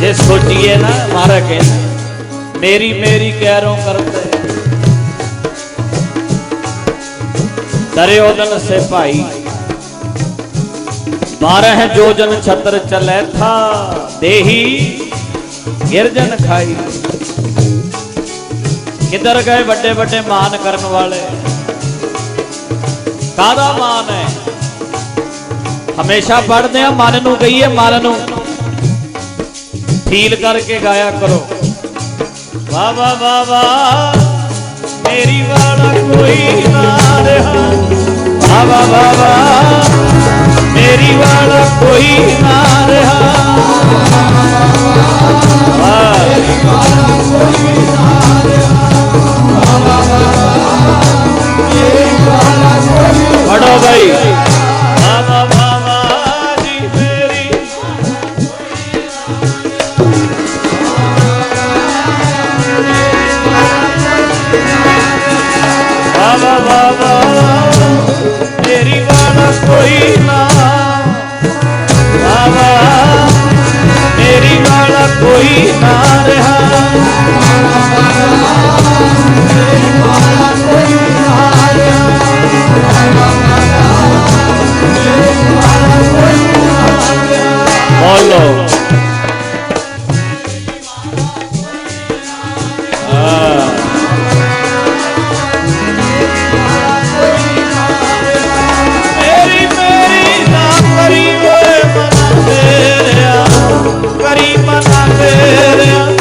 ਜੇ ਸੋਚੀਏ ਨਾ ਮਾਰਾ ਕਹਿੰਦਾ, ਮੇਰੀ ਮੇਰੀ ਕਹਿਰੋਂ ਕਰਤੇ। ਦਰਿਓਦਨ ਸੇ ਭਾਈ। ਬਾਰਹ ਜੋਜਨ ਛਤਰ ਚਲੈ ਥਾ, ਦੇਹੀ ਗਿਰਜਨ ਖਾਈ। ਕਿੱਧਰ ਗਏ ਵੱਡੇ ਵੱਡੇ ਮਾਨ ਕਰਨ ਵਾਲੇ? ਕਾਦਾ ਮਾਨ ਹੈ? ਹਮੇਸ਼ਾ ਪੜਦੇ ਆ, ਮਨ ਨੂੰ ਕਹੀਏ ਮਨ ਨੂੰ। ਫੀਲ ਕਰਕੇ ਗਾਇਆ ਕਰੋ। ਵਾ ਵਾ ਵਾ ਵਾ ਮੇਰੀ ਵਾਲਾ ਕੋਈ ਨਾ ਰਿਹਾ। ਵਾ ਵਾ ਵਾ ਵਾ ਮੇਰੀ ਵਾਲਾ ਕੋਈ ਨਾ ਵਾ ਵਾ ਵਾ ਵਾ ਵਾਲਾ ਕੋਈ pelea